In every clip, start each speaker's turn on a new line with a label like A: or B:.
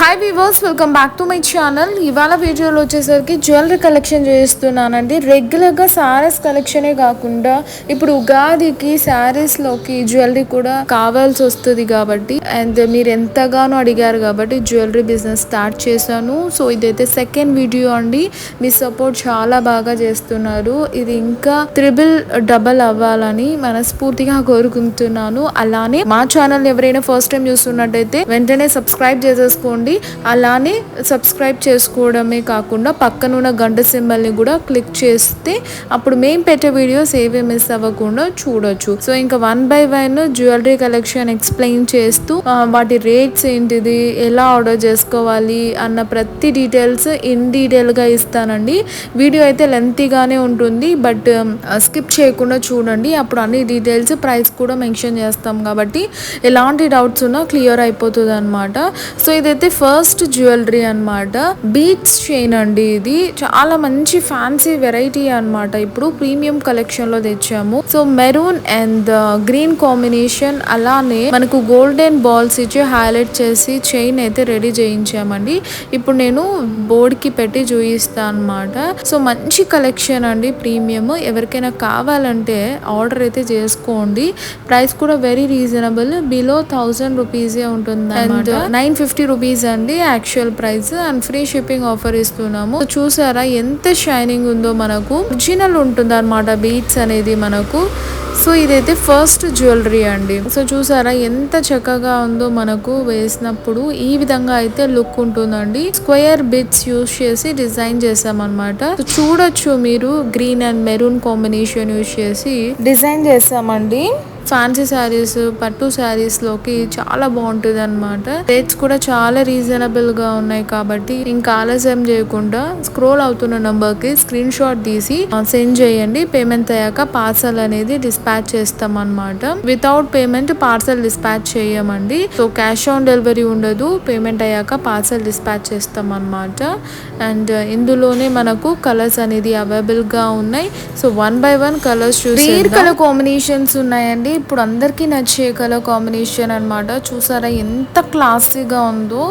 A: Hi weavers welcome back to my channel ఇవాళ వీడియోలో వచ్చేసరికి జ్యువెలరీ కలెక్షన్ చేస్తున్నానండి. రెగ్యులర్గా శారీస్ కలెక్షనే కాకుండా ఇప్పుడు ఉగాదికి శారీస్లోకి జ్యువెలరీ కూడా కావాల్సి వస్తుంది కాబట్టి అండ్ మీరు ఎంతగానో అడిగారు కాబట్టి జ్యువెలరీ బిజినెస్ స్టార్ట్ చేశాను. సో ఇదైతే సెకండ్ వీడియో అండి. మీ సపోర్ట్ చాలా బాగా చేస్తున్నారు. ఇది ఇంకా త్రిబుల్ డబల్ అవ్వాలని మనస్ఫూర్తిగా కోరుకుంటున్నాను. అలానే మా ఛానల్ ఎవరైనా ఫస్ట్ టైం చూస్తున్నట్టయితే వెంటనే సబ్స్క్రైబ్ చేసేసుకోండి. అలానే సబ్స్క్రైబ్ చేసుకోవడమే కాకుండా పక్కనున్న గంట సింబల్ని కూడా క్లిక్ చేస్తే అప్పుడు మేము పెట్టే వీడియోస్ ఏవి మిస్ అవ్వకుండా చూడొచ్చు. సో ఇంకా one by one jewellery collection explain చేస్తూ వాటి రేట్స్ ఏంటిది ఎలా ఆర్డర్ చేసుకోవాలి అన్న ప్రతి డీటెయిల్స్ ఇన్ డీటెయిల్గా ఇస్తానండి. వీడియో అయితే లెంతీగానే ఉంటుంది బట్ స్కిప్ um, చేయకుండా చూడండి. అప్పుడు అన్ని డీటెయిల్స్ ప్రైస్ కూడా మెన్షన్ చేస్తాం కాబట్టి ఎలాంటి డౌట్స్ ఉన్నా క్లియర్ అయిపోతుంది అనమాట సో ఇదైతే ఫస్ట్ జ్యువెలరీ అన్నమాట. బీట్స్ చైన్ అండి ఇది. చాలా మంచి ఫ్యాన్సీ వెరైటీ అన్నమాట. ఇప్పుడు ప్రీమియం కలెక్షన్లో తెచ్చాము. So maroon and green combination అలానే మనకు గోల్డెన్ బాల్స్ ఇచ్చి హైలైట్ చేసి చైన్ అయితే రెడీ చేయించామండి. ఇప్పుడు నేను బోర్డ్కి పెట్టి చూపిస్తాను అనమాట సో మంచి కలెక్షన్ అండి ప్రీమియం ఎవరికైనా కావాలంటే ఆర్డర్ అయితే చేసుకోండి. ప్రైస్ కూడా వెరీ రీజనబుల్ బిలో థౌజండ్ రూపీసే ఉంటుంది అండ్ నైన్ ఫిఫ్టీ రూపీస్ అండి actual price and free shipping offer ఇస్తున్నాము. చూసారా ఎంత షైనింగ్ ఉందో మనకు. ఒరిజినల్ ఉంటుంది అనమాట బీట్స్ అనేది మనకు. సో ఇదైతే ఫస్ట్ జ్యువెలరీ అండి. సో చూసారా ఎంత చక్కగా ఉందో మనకు వేసినప్పుడు ఈ విధంగా అయితే లుక్ ఉంటుందండి. స్క్వేర్ బిట్స్ యూస్ చేసి డిజైన్ చేసామన్నమాట చూడొచ్చు మీరు green and maroon combination use చేసి డిజైన్ చేసామండి ఫ్యాన్సీ శారీస్ పట్టు శారీస్లోకి చాలా బాగుంటుంది అనమాట రేట్స్ కూడా చాలా రీజనబుల్గా ఉన్నాయి కాబట్టి ఇంకా ఆలస్యం చేయకుండా స్క్రోల్ అవుతున్న నంబర్కి స్క్రీన్ షాట్ తీసి సెండ్ చేయండి. పేమెంట్ అయ్యాక పార్సల్ అనేది డిస్పాచ్ చేస్తాం అనమాట వితౌట్ పేమెంట్ పార్సల్ డిస్పాచ్ చేయమండి. సో క్యాష్ ఆన్ డెలివరీ ఉండదు. పేమెంట్ అయ్యాక పార్సల్ డిస్పాచ్ చేస్తాం అనమాట అండ్ ఇందులోనే మనకు కలర్స్ అనేది అవైలబుల్గా ఉన్నాయి. So one by one colours చూసి కలర్ కాంబినేషన్స్ ఉన్నాయండి. ఇప్పుడు అందరికీ నచ్చే కలర్ కాంబినేషన్ అన్నమాట. చూసారా ఎంత క్లాసీగా ఉందో.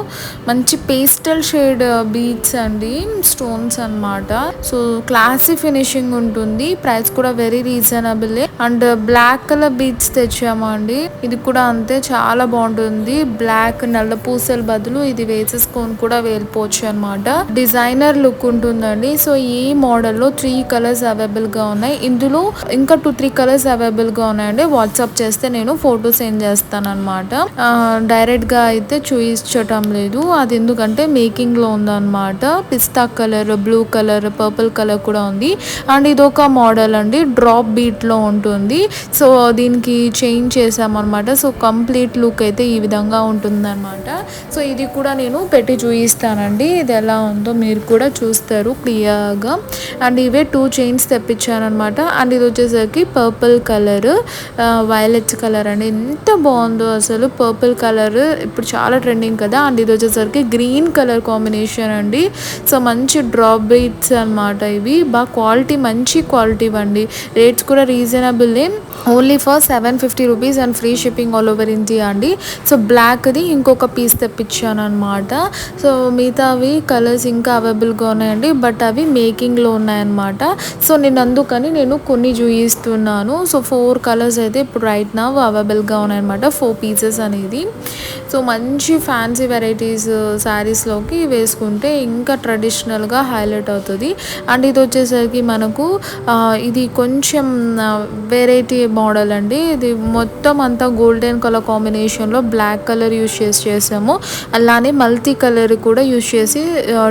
A: మంచి పేస్టల్ షేడ్ బీట్స్ అండి స్టోన్స్ అన్నమాట. సో క్లాసీ ఫినిషింగ్ ఉంటుంది. ప్రైస్ కూడా very reasonable. And black colour beads తెచ్చామండి ఇది కూడా అంతే చాలా బాగుంటుంది. బ్లాక్ నల్ల పూసల బదులు ఇది వేసేసుకొని కూడా వెళ్ళిపోవచ్చు అనమాట డిజైనర్ లుక్ ఉంటుందండి. సో ఈ మోడల్లో త్రీ కలర్స్ అవైలబుల్గా ఉన్నాయి. ఇందులో ఇంకా టూ త్రీ కలర్స్ అవైలబుల్గా ఉన్నాయండి. వాట్సాప్ చేస్తే నేను ఫోటో సెండ్ చేస్తాను అనమాట డైరెక్ట్గా అయితే చూపించటం లేదు. అది ఎందుకంటే మేకింగ్లో ఉందన్నమాట. పిస్తా colour blue colour purple colour కూడా ఉంది. అండ్ ఇది ఒక మోడల్ అండి. డ్రాప్ బీట్లో ఉంటుంది. సో దీనికి చేంజ్ చేసామన్నమాట సో కంప్లీట్ లుక్ అయితే ఈ విధంగా ఉంటుందన్నమాట. సో ఇది కూడా నేను పెట్టి చూపిస్తానండి ఇది ఎలా ఉందో మీరు కూడా చూస్తారు క్లియర్గా. అండ్ ఇవే టూ చైన్స్ తెప్పించానమాట అండ్ ఇది వచ్చేసరికి పర్పుల్ కలర్. వైలెట్ కలర్ అండి. ఎంత బాగుందో అసలు పర్పుల్ కలర్ ఇప్పుడు చాలా ట్రెండింగ్ కదా. అండ్ ఇది వచ్చేసరికి గ్రీన్ కలర్ కాంబినేషన్ అండి. సో మంచి డ్రాప్ బీట్స్ అన్నమాట ఇవి. బాగా క్వాలిటీ మంచి క్వాలిటీ అండి రేట్స్ కూడా reasonable only for seven fifty rupees and free shipping all over India అండి. సో బ్లాక్ది ఇంకొక పీస్ తెప్పించాను అనమాట సో మిగతావి కలర్స్ ఇంకా అవైలబుల్గా ఉన్నాయండి. బట్ అవి మేకింగ్లో ఉన్నాయన్నమాట. సో నేను అందుకని నేను కొన్ని చూపిస్తున్నాను సో ఫోర్ కలర్స్ అయితే ఇప్పుడు రైట్ నా అవైలబుల్గా ఉన్నాయన్నమాట. ఫోర్ పీసెస్ అనేది. సో మంచి ఫ్యాన్సీ వెరైటీస్ శారీస్లోకి వేసుకుంటే ఇంకా ట్రెడిషనల్గా హైలైట్ అవుతుంది. అండ్ ఇది వచ్చేసరికి మనకు ఇది కొంచెం వెరైటీ మోడల్ అండి. ఇది మొత్తం అంతా గోల్డెన్ కలర్ కాంబినేషన్లో బ్లాక్ కలర్ యూస్ చేసి చేసాము. అలానే మల్టీ కలర్ కూడా యూస్ చేసి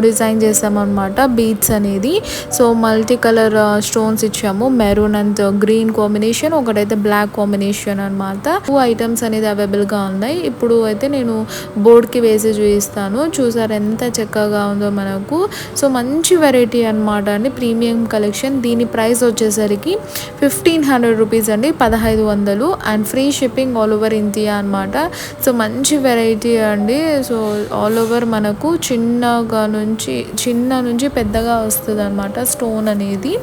A: డిజైన్ చేసాము అనమాట బీట్స్ అనేది. సో మల్టీ కలర్ స్టోన్స్ ఇచ్చాము. మెరూన్ అండ్ గ్రీన్ కాంబినేషన్ ఒకటైతే బ్లాక్ కాంబినేషన్ కాంబినేషన్ అనమాట టూ ఐటమ్స్ అనేది అవైలబుల్గా ఉన్నాయి. ఇప్పుడు అయితే నేను బోర్డ్కి వేసి చూపిస్తాను. చూసారు ఎంత చక్కగా ఉందో మనకు. సో మంచి వెరైటీ అనమాట అండి. ప్రీమియం కలెక్షన్ దీని ప్రైస్ వచ్చేసరికి ఫిఫ్టీన్ హండ్రెడ్ రూపీస్ అండి. పదహైదు వందలు. And free shipping all over India అనమాట సో మంచి వెరైటీ అండి. సో ఆల్ ఓవర్ మనకు చిన్నగా నుంచి చిన్న నుంచి పెద్దగా వస్తుంది అనమాట స్టోన్ అనేది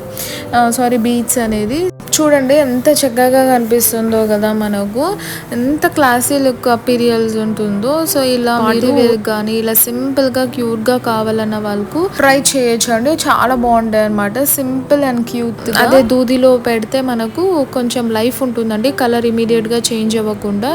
A: uh, సారీ బీట్స్ అనేది. చూడండి ఎంత చక్కగా కనిపిస్తుందో కదా మనకు. ఎంత క్లాసీ లుక్ అపీరియల్స్ ఉంటుందో. సో ఇలా వేర్ కానీ ఇలా సింపుల్గా క్యూట్గా కావాలన్న వాళ్ళకు ట్రై చేయొచ్చు అండి చాలా బాగుంటాయి అనమాట సింపుల్ అండ్ క్యూట్ అదే దూదిలో పెడితే మనకు కొంచెం లైఫ్ ఉంటుందండి. కలర్ ఇమీడియట్గా చేంజ్ అవ్వకుండా.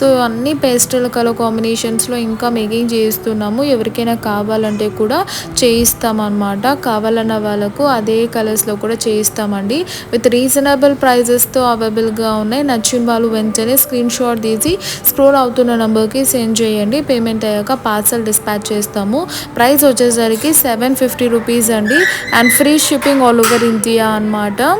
A: సో అన్ని పేస్టల్ కలర్ కాంబినేషన్స్లో ఇంకా మేకింగ్ చేస్తున్నాము ఎవరికైనా కావాలంటే కూడా చేయిస్తాం అనమాట కావాలన్న వాళ్ళకు అదే కలర్స్లో కూడా చేయిస్తామండి. విత్ రీజనబుల్ ప్రైజెస్తో అవైలబుల్గా ఉన్నాయి. నచ్చిన వాళ్ళు వెంటనే స్క్రీన్ షాట్ తీసి స్క్రోల్ అవుతున్న నెంబర్కి సెండ్ చేయండి. పేమెంట్ అయ్యాక పార్సల్ డిస్పాచ్ చేస్తాము. ప్రైస్ వచ్చేసరికి సెవెన్ ఫిఫ్టీ రూపీస్ అండి. And free shipping all over India అనమాట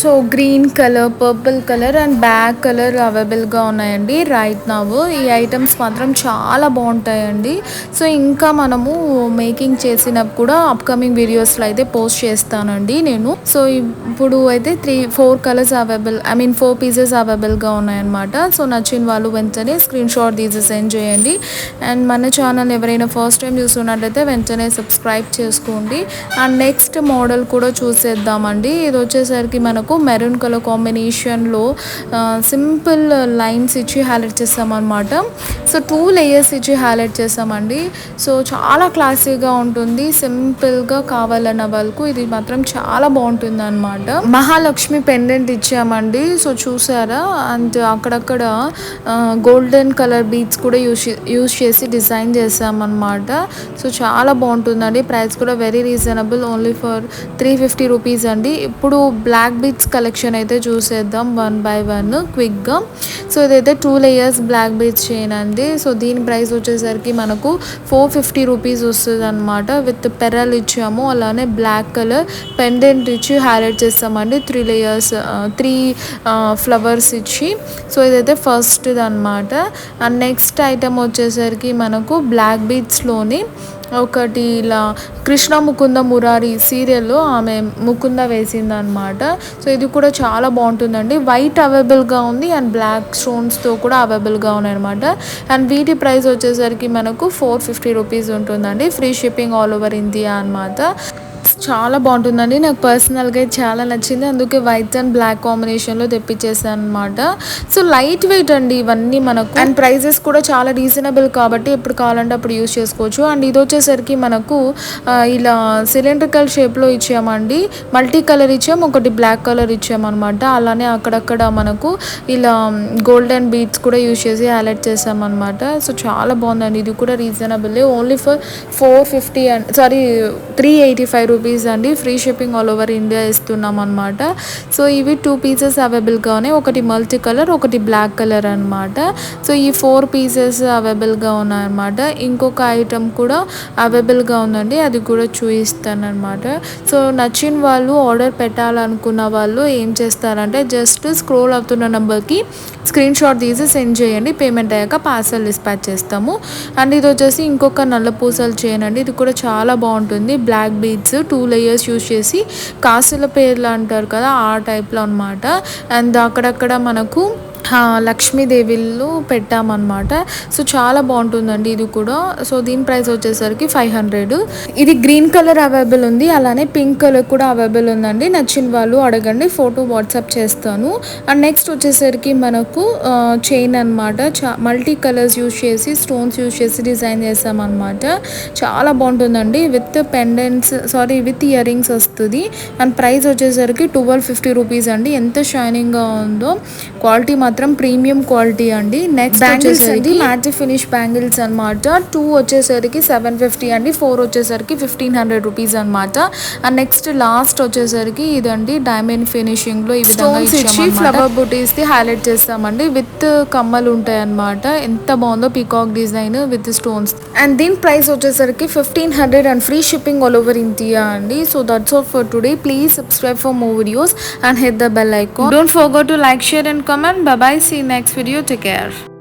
A: so green colour purple colour and black colour అవైలబుల్గా ఉన్నాయండి రైట్ నవ్ ఈ ఐటమ్స్ మాత్రం చాలా బాగుంటాయండి. సో ఇంకా మనము మేకింగ్ చేసినప్పుడు కూడా అప్కమింగ్ వీడియోస్లో అయితే పోస్ట్ చేస్తానండి నేను. సో ఇప్పుడు అయితే three four colours available I mean four pieces అవైలబుల్గా ఉన్నాయన్నమాట. సో నచ్చిన వాళ్ళు వెంటనే స్క్రీన్ షాట్ తీసి సెండ్ చేయండి. అండ్ మన ఛానల్ ఎవరైనా ఫస్ట్ టైం చూస్తున్నట్లయితే వెంటనే సబ్స్క్రైబ్ చేసుకోండి. అండ్ నెక్స్ట్ మోడల్ కూడా చూసేద్దామండి. ఇది వచ్చేసరికి మన మనకు మెరూన్ కలర్ కాంబినేషన్లో సింపుల్ లైన్స్ ఇచ్చి హైలైట్ చేస్తామన్నమాట. సో టూ లేయర్స్ ఇచ్చి హైలైట్ చేస్తామండి. సో చాలా క్లాసీగా ఉంటుంది. సింపుల్గా కావాలన్న వాళ్ళకు ఇది మాత్రం చాలా బాగుంటుంది అనమాట మహాలక్ష్మి పెండెంట్ ఇచ్చామండి. సో చూసారా? అండ్ అక్కడక్కడ గోల్డెన్ కలర్ బీట్స్ కూడా యూస్ యూస్ చేసి డిజైన్ చేసామన్నమాట. సో చాలా బాగుంటుందండి. ప్రైస్ కూడా very reasonable only for three fifty rupees అండి. ఇప్పుడు బ్లాక్ బీడ్స్ కలెక్షన్ అయితే చూసేద్దాం వన్ బై వన్ క్విక్గా సో ఇదైతే two layers black beads chain అండి. సో దీని ప్రైస్ వచ్చేసరికి మనకు ఫోర్ ఫిఫ్టీ రూపీస్ వస్తుంది అనమాట విత్ పెరల్ ఇచ్చాము అలానే బ్లాక్ కలర్ పెండెంట్ ఇచ్చి హైలైట్ చేస్తామండి. త్రీ లేయర్స్ త్రీ ఫ్లవర్స్ ఇచ్చి. సో ఇదైతే ఫస్ట్ది అనమాట అండ్ నెక్స్ట్ ఐటమ్ వచ్చేసరికి మనకు బ్లాక్ బీడ్స్లోని ఒకటి ఇలా కృష్ణ ముకుంద మురారి సీరియల్లో ఆమె ముకుంద వేసిందనమాట సో ఇది కూడా చాలా బాగుంటుందండి. వైట్ అవైలబుల్గా ఉంది అండ్ బ్లాక్ స్టోన్స్తో కూడా అవైలబుల్గా ఉన్నాయన్నమాట. అండ్ వీటి ప్రైస్ వచ్చేసరికి మనకు ఫోర్ ఫిఫ్టీ రూపీస్ ఉంటుందండి. Free shipping all over India అనమాట చాలా బాగుంటుందండి. నాకు పర్సనల్గా చాలా నచ్చింది. అందుకే వైట్ అండ్ బ్లాక్ కాంబినేషన్లో తెప్పించేసాను అనమాట సో లైట్ వెయిట్ అండి ఇవన్నీ మనకు. అండ్ ప్రైజెస్ కూడా చాలా రీజనబుల్ కాబట్టి ఎప్పుడు కావాలంటే అప్పుడు యూస్ చేసుకోవచ్చు. అండ్ ఇది వచ్చేసరికి మనకు ఇలా సిలిండ్రికల్ షేప్లో ఇచ్చామండి. మల్టీ కలర్ ఇచ్చాము ఒకటి బ్లాక్ కలర్ ఇచ్చామన్నమాట. అలానే అక్కడక్కడ మనకు ఇలా గోల్డెన్ బీట్స్ కూడా యూజ్ చేసి హైలైట్ చేసామన్నమాట. సో చాలా బాగుందండి. ఇది కూడా reasonable. Only for four fifty and sorry three eighty five rupees rupees అండి. Free shipping all over India ఇస్తున్నాం అనమాట సో ఇవి టూ పీసెస్ అవైలబుల్గా ఉన్నాయి. ఒకటి మల్టీ కలర్ ఒకటి బ్లాక్ కలర్ అనమాట సో ఈ ఫోర్ పీసెస్ అవైలబుల్గా ఉన్నాయన్నమాట ఇంకొక ఐటమ్ కూడా అవైలబుల్గా ఉందండి. అది కూడా చూపిస్తాను సో నచ్చిన వాళ్ళు ఆర్డర్ పెట్టాలనుకున్న వాళ్ళు ఏం చేస్తారంటే జస్ట్ స్క్రోల్ అవుతున్న నెంబర్కి స్క్రీన్ షాట్ తీసి సెండ్ చేయండి. పేమెంట్ అయ్యాక పార్సల్ డిస్పాచ్ చేస్తాము. అండ్ ఇది వచ్చేసి ఇంకొక నల్ల పూసలు చేయనండి ఇది కూడా చాలా బాగుంటుంది. Black beads two layers use చేసి కాసుల పేర్లు అంటారు కదా ఆ టైప్లో అనమాట అండ్ అక్కడక్కడ మనకు లక్ష్మీదేవిలు పెట్టామన్నమాట. సో చాలా బాగుంటుందండి ఇది కూడా. సో దీని ప్రైస్ వచ్చేసరికి ఫైవ్ హండ్రెడ్. ఇది గ్రీన్ కలర్ అవైలబుల్ ఉంది. అలానే పింక్ కలర్ కూడా అవైలబుల్ ఉందండి. నచ్చిన వాళ్ళు అడగండి. ఫోటో వాట్సాప్ చేస్తాను. అండ్ నెక్స్ట్ వచ్చేసరికి మనకు చైన్ అనమాట చా మల్టీ కలర్స్ యూజ్ చేసి స్టోన్స్ యూజ్ చేసి డిజైన్ చేసామన్నమాట. చాలా బాగుంటుందండి. With pendants sorry with earrings వస్తుంది. అండ్ ప్రైస్ వచ్చేసరికి ట్వెల్వ్ ఫిఫ్టీ రూపీస్ అండి. ఎంత షైనింగ్గా ఉందో. క్వాలిటీ మాత్రం మాత్రం ప్రీమియం క్వాలిటీ అండి. నెక్స్ట్ వచ్చేసరికి మ్యాట్ ఫినిష్ బ్యాంగిల్స్ అనమాట టూ వచ్చేసరికి సెవెన్ ఫిఫ్టీ అండి. ఫోర్ వచ్చేసరికి ఫిఫ్టీన్ హండ్రెడ్ రూపీస్ అనమాట అండ్ నెక్స్ట్ లాస్ట్ వచ్చేసరికి ఇదండి డైమండ్ ఫినిషింగ్లో ఈ విధంగా ఇచ్చి ఫ్లవర్ బుటీస్ ది హైలైట్ చేస్తామండి. విత్ కమ్మలు ఉంటాయి అనమాట ఎంత బాగుందో peacock design with stones and దీని ప్రైస్ వచ్చేసరికి fifteen hundred and free shipping all over India అండి. So that's all for today please subscribe for more videos and hit the bell icon don't forget to like share and comment bye bye see you next video. Take care